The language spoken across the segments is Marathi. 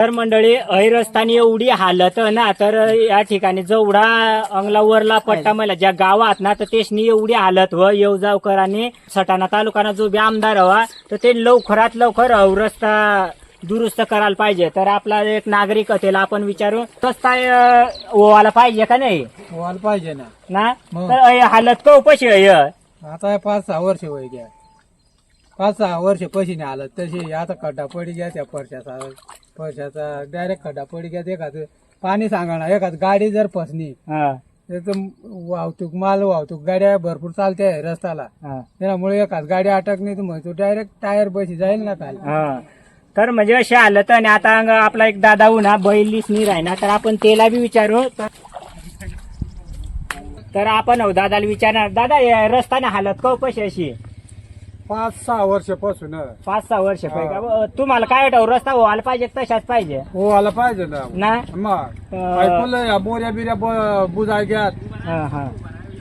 तर मंडळी ऐरस्तानी एवढी हालत ना तर या ठिकाणी जेवढा अंगला वरला पट्टा मला ज्या गावात ना तर तेचनी एवढी हालत व येवजावकरांनी. सटाणा तालुकाना जो बी आमदार हवा तर ते लवकरात लवकर रस्ता दुरुस्त करायला पाहिजे. तर आपला एक नागरिक त्याला आपण विचारू रस्ता व्हायला पाहिजे का नाही? व्हायला पाहिजे ना. ना? मग. तर हालत तो कशी आहे आता हे पाच सहा वर्ष वय घ्या पाच सहा वर्ष पैसे नाही आलं तशी आता खड्डा पडी घ्या त्या परशाचा परशाचा डायरेक्ट खड्डा पडी घ्या एखाद पाणी सांगा ना एखाद गाडी जर फसली हा, वाहतूक माल वाहतूक गाड्या भरपूर चालते रस्त्याला. हा. त्यामुळे एखाद गाडी अटक नाही तर मग तो डायरेक्ट टायर पैसे जाईल ना हा. तर म्हणजे असे आलं तर आणि आता अंग आपला एक दादा ना बैलीस नीर आहे ना तर आपण त्याला बी विचारू. तर- आपण हो दादाला विचारणार दादा हे रस्त्याने हालत का कशी अशी? पाच सहा वर्षापासून. पाच सहा वर्ष पहिले तुम्हाला काय वाटतं रस्ता व्हायला पाहिजे का तशाच पाहिजे? व्हायला पाहिजे ना. ना? मग अं, या बोऱ्या बिऱ्या बुजाय घ्या हा, हा.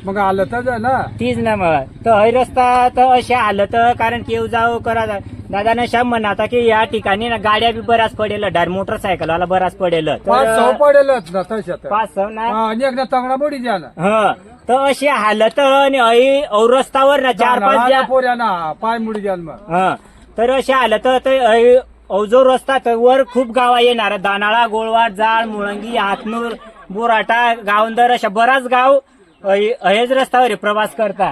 मग आलं तर ना. तीच ना मग. तर हे रस्ता तर असे आलं तर कारण की येऊ जाऊ करा दादाने श्याम म्हणा आता की या ठिकाणी ना गाड्या बी बऱ्याच पडेल डार मोटरसायकलवाला बराच पडेल. पाच सहा पडेलच ना तशात. पाच सहा ना? हा, आणि तंगडा बडी द्या ना. ह. तर अशी हालत आणि ऐ औ रस्त्यावर ना चार पाच लहान ज्या पोऱ्या ना पाय मुडी द्या ना मग. ह. तर अशी हालत तर रस्ता तर वर खूप गावा येणार. दानाळा गोळवाड जाळ मुळंगी हातनूर बोराटा गावंदर अशा बराच गाव हेच रस्त्यावर आहे प्रवास करता.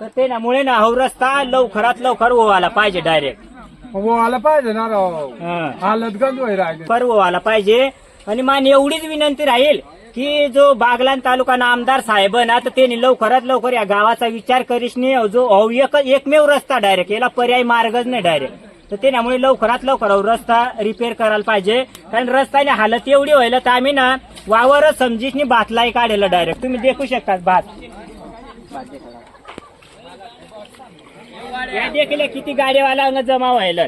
तर ते ना मुळे ना हा रस्ता लवकरात लवकर ओवायला पाहिजे डायरेक्ट व्हायला पाहिजे ना राव. हा. हालत गंज होई राहिले पर्व व्हायला पाहिजे. आणि मान एवढीच विनंती राहील की जो बागलान तालुका आमदार साहेब ना तर त्यांनी लवकरात लवकर या गावाचा विचार करीस नाही जो अहो एक एकमेव रस्ता डायरेक्ट याला पर्याय मार्गच नाही डायरेक्ट तर त्यामुळे लवकरात लवकर रस्ता रिपेअर करायला पाहिजे. कारण रस्त्याने हालत एवढी व्हायला तर आम्ही ना वावरच समजीसनी भातलाही काढेल डायरेक्ट तुम्ही देखू शकता भात. या देखील किती गाड्यावाला जमा व्हायला.